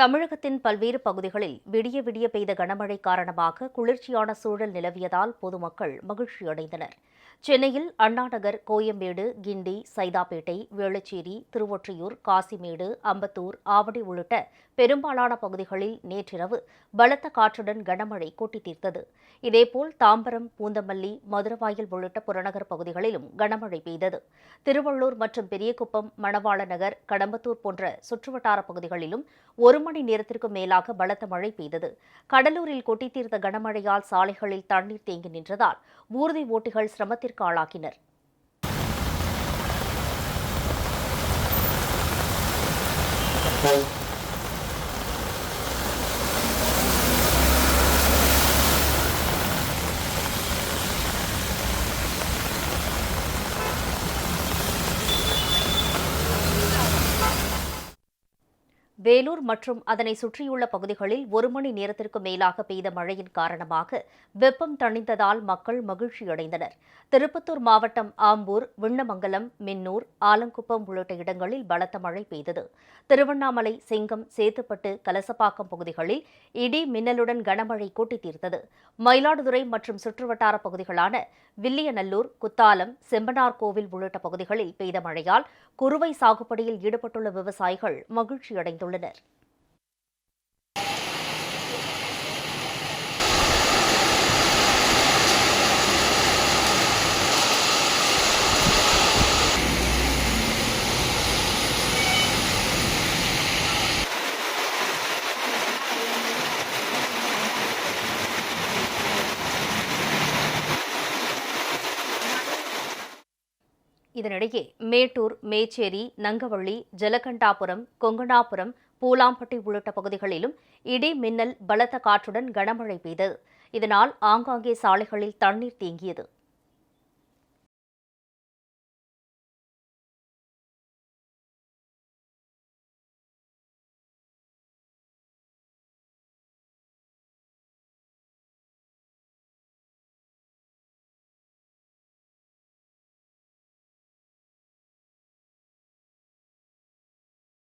தமிழகத்தின் பல்வேறு பகுதிகளில் விடிய விடிய பெய்த கனமழை காரணமாக குளிர்ச்சியான சூழல் நிலவியதால் பொதுமக்கள் மகிழ்ச்சியடைந்தனர். சென்னையில் அண்ணாநகர் கோயம்பேடு கிண்டி சைதாப்பேட்டை வேளச்சேரி திருவொற்றியூர் காசிமேடு அம்பத்தூர் ஆவடி உள்ளிட்ட பெரும்பாலான பகுதிகளில் நேற்றிரவு பலத்த காற்றுடன் கனமழை கொட்டி தீர்த்தது. இதேபோல் தாம்பரம் பூந்தமல்லி மதுரவாயல் உள்ளிட்ட புறநகர் பகுதிகளிலும் கனமழை பெய்தது. திருவள்ளூர் மற்றும் பெரியகுப்பம் மணவாள நகர் கடம்பத்தூர் போன்ற சுற்றுவட்டார பகுதிகளிலும் ஒரு மணி நேரத்திற்கும் மேலாக பலத்த மழை பெய்தது. கடலூரில் கொட்டி தீர்த்த கனமழையால் சாலைகளில் தண்ணீர் தேங்கி நின்றதால் ஊர்தி ஓட்டிகள் சிரமத்தில் சிரமத்திற்கு ஆளாகினர். வேலூர் மற்றும் அதனை சுற்றியுள்ள பகுதிகளில் ஒரு மணி நேரத்திற்கு மேலாக பெய்த மழையின் காரணமாக வெப்பம் தணிந்ததால் மக்கள் மகிழ்ச்சியடைந்தனர். திருப்பத்தூர் மாவட்டம் ஆம்பூர் விண்ணமங்கலம் மின்னூர் ஆலங்குப்பம் உள்ளிட்ட இடங்களில் பலத்த மழை பெய்தது. திருவண்ணாமலை செங்கம் சேத்துப்பட்டு கலசப்பாக்கம் பகுதிகளில் இடி மின்னலுடன் கனமழை கூட்டி தீர்த்தது மயிலாடுதுறை மற்றும் சுற்றுவட்டார பகுதிகளான வில்லியநல்லூர் குத்தாலம் செம்பனார் கோவில் உள்ளிட்ட பகுதிகளில் பெய்த மழையால் குறுவை சாகுபடியில் ஈடுபட்டுள்ள விவசாயிகள் மகிழ்ச்சியடைந்துள்ளனர். உள்ளனர் இதனிடையே மேட்டூர் மேச்சேரி நங்கவள்ளி ஜலகண்டாபுரம் கொங்கணாபுரம் பூலாம்பட்டி உள்ளிட்ட பகுதிகளிலும் இடி மின்னல் பலத்த காற்றுடன் கனமழை பெய்தது. இதனால் ஆங்காங்கே சாலைகளில் தண்ணீர் தேங்கியது.